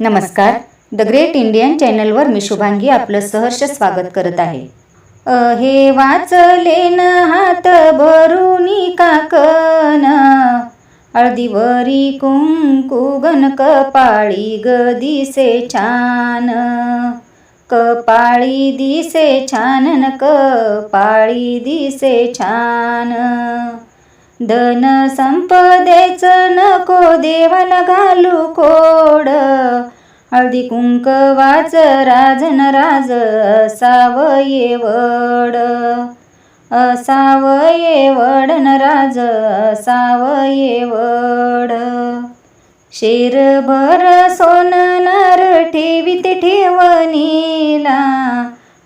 नमस्कार. The great Indian चॅनलवर मी शुभांगी आपलं सहर्ष स्वागत करत आहे. हे वाचले न हात भरून काकन हळदीवरी कुंकू गण कपाळी ग दिसे छान. कपाळी दिसे छान न कपाळी दिसे छान. धन संपदेच नको देवाला घालू कोड. हळदी कुंकवाच राजन राज असावये वड. येवड न राज असावये वड. शेरभर सोन नार ठेवीत ठेवणीला.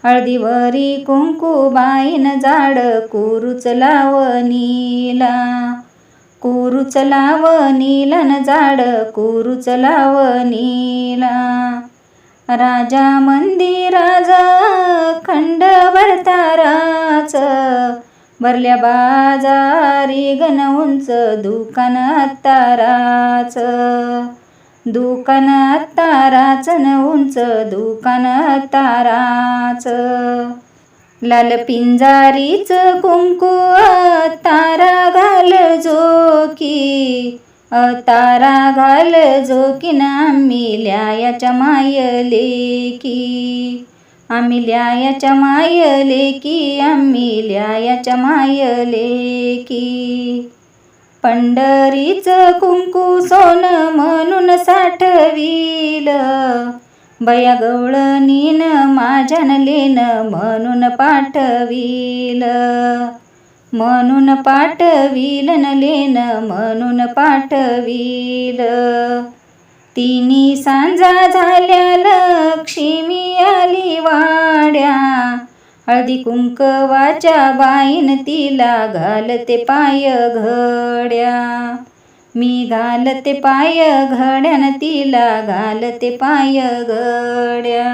हळदीवरी कुंकू बाईन झाड कुरुच लावणीला कुरूच लावणीला न झाड कुरुच लावणीला राजा मंदिराजा खंड भरताराच भरल्या बाजारी गण उंच दुकान ताराच. दुकान ताराच न उंच दुकान ताराच. लाल पिंजारीच कुंकू तारा घाल जोकी. तारा घाल जोकीन आम्ही ल्यायाच्या मायले की आम्ही ल्यायाच्या मायले की आम्ही ल्यायाच्या मायले की पंढरीच कुंकू सोन म्हणून साठवील. बया गवळणीन माझ्यान लेन म्हणून पाठवील. म्हणून पाठवील न लेन म्हणून पाठवील. तिन्ही सांजा झाल्या लक्ष्मी आली वाड्या. हळदी कुंकवाच्या बाईन तिला घालते पाय घड्या. मी घालते पाय घड्यान तिला घालते पाय घड्या.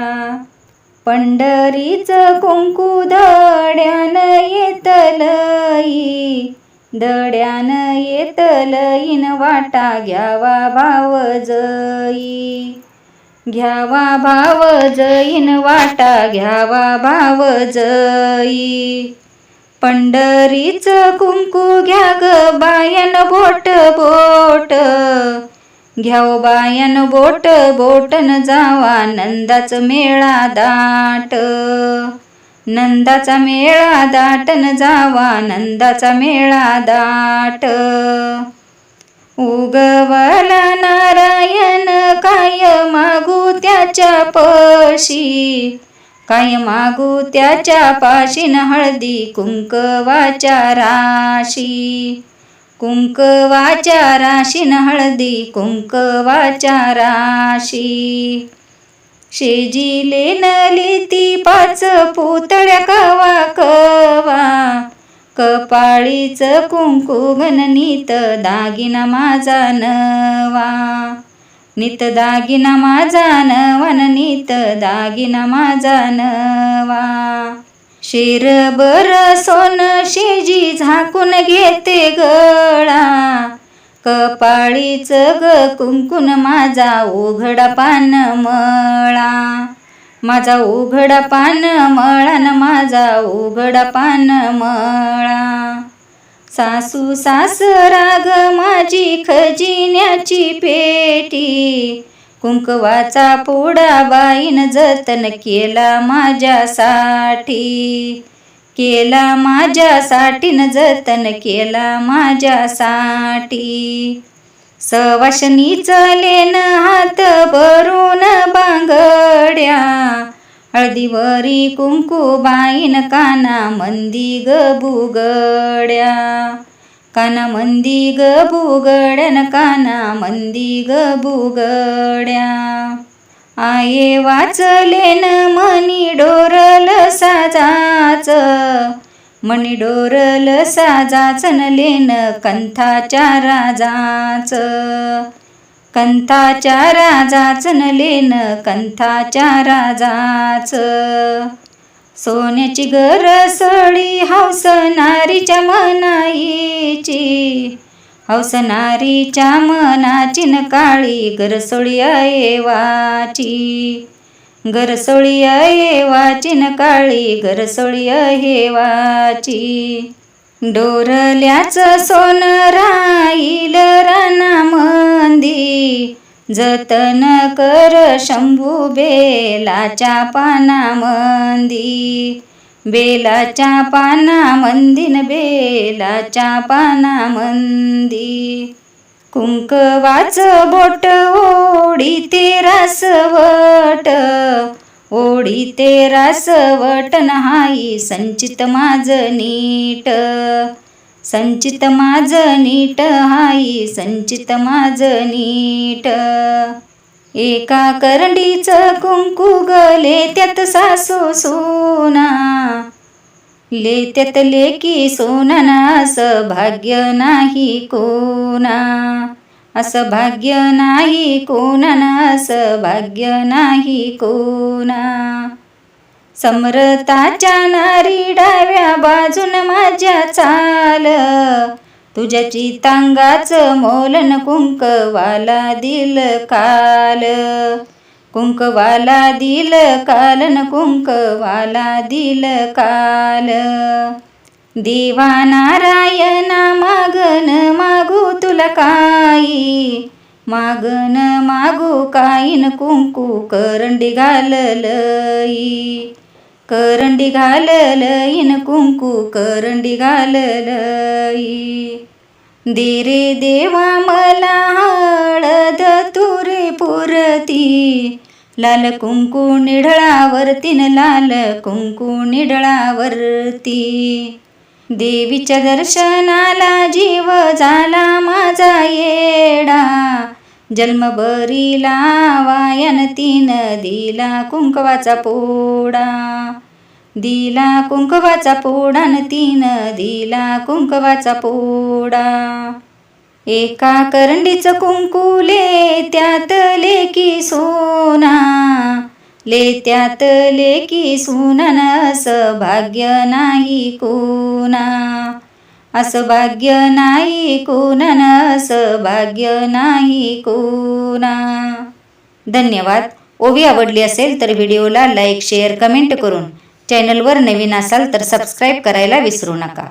पंढरीच कुंकू दड्यान येतलई दड्यान येतलईन वाटा घ्यावा भाव जई घ्यावा भाव जईन वाटा घ्यावा भाव जई पंढरीच कुंकू घ्या ग बायन बोट बोट. घ्याव बायन बोट बोटन जावा नंदाच मेळा दाट. नंदाचा मेळा दाटन जावा नंदाचा मेळा दाट. उगवला नारायण काय मागू त्याच्या पशी? काय मागू त्याच्या पाशीन हळदी कुंकवाच्या राशी? कुंकवाच्या राशीन हळदी कुंकवाच्या राशी? शेजिले नली ती पाच पुतळ्या कपाळीच कुंकू घननीत दागिना माझा नवा. नित दागिना माझा नवा नित दागिना माझा नवा. शिरबर सोन शेजी झाकून घेते गळा. कपाळीच ग कुंकुन माझा उघडा पान मळा. माझा उघडा पान मळा न माझा उघडा पान मळा. सासू सासरा ग माझी खजिन्याची पेटी. कुंकवाचा पोडा बाईन जतन केला माझ्यासाठी केला माझ्यासाठी न जतन केला माझ्यासाठी सवाशनी चलेन हात भरून बांगड्या. हळदीवरी कुंकू बाईन काना मंदी ग बुगड्या. काना मंदी ग बुगड्यान काना मंदी ग बुगड्या. आये वाचलेन मनी डोरल साजाचं. मणी डोरल साजाच नलेन कंथाच्या राजाच. कंथाच्या राजाच नलेन कंथाच्या राजाच. सोन्याची गरसळी हौस नारीच्या मनाईची. हौसनारीच्या मनाची न काळी गरसोळी ऐवाची. गरसोळी आहे वाचीन काळी गरसोळी येवाची डोरल्याच सोन राईल राना मंदी. जतन कर शंभू बेलाच्या पाना मंदी. बेलाच्या पाना मंदिन बेलाच्या पाना मंदी. कुंकवाच बोट ओढी ते रासवट ओढी ते रासवट नाही संचित माझ नीट. संचित माझ नीट हाई संचित माझ नीट. एका करंडीचं कुंकू गले त्यात सासू सोना. लेत्यात लेकी सोनना असं भाग्य नाही कोणा. असं भाग्य नाही कोणाना असं भाग्य नाही कोणा. समरताच्या नारी डाव्या बाजून माझ्या चाल. तुझ्या चितांगाच मोलन कुंकवाला दिल काल. कुंकवाला दिल कालन कुंकवाला दिल काल. देवा नारायणा मागन मागू तुला काही मागन मागू काईन कुंकू करंडी घाललई. करंडी घाललईन कुंकू करंडी घाललई. दे देवा मला हळद तुरे पुरती लाल कुंकू निढळावरती न लाल कुंकू निढळावरती. देवीच्या दर्शनाला जीव झाला माझा येडा. जन्मभरी लावायन तीन दिला कुंकवाचा पोडा. दिला कुंकवाचा पोडा न तीन दिला कुंकवाचा पोडा. एका करंडीचं कुंकुले त्यात लेकी सोना. ले त्यात लेकी सुनन असं भाग्य नाही कोणा. असं भाग्य नाही कोणन असं भाग्य नाही कोणा. धन्यवाद. ओवी आवडली असेल तर व्हिडिओला लाईक शेअर कमेंट करून चॅनलवर नवीन असाल तर सबस्क्राईब करायला विसरू नका.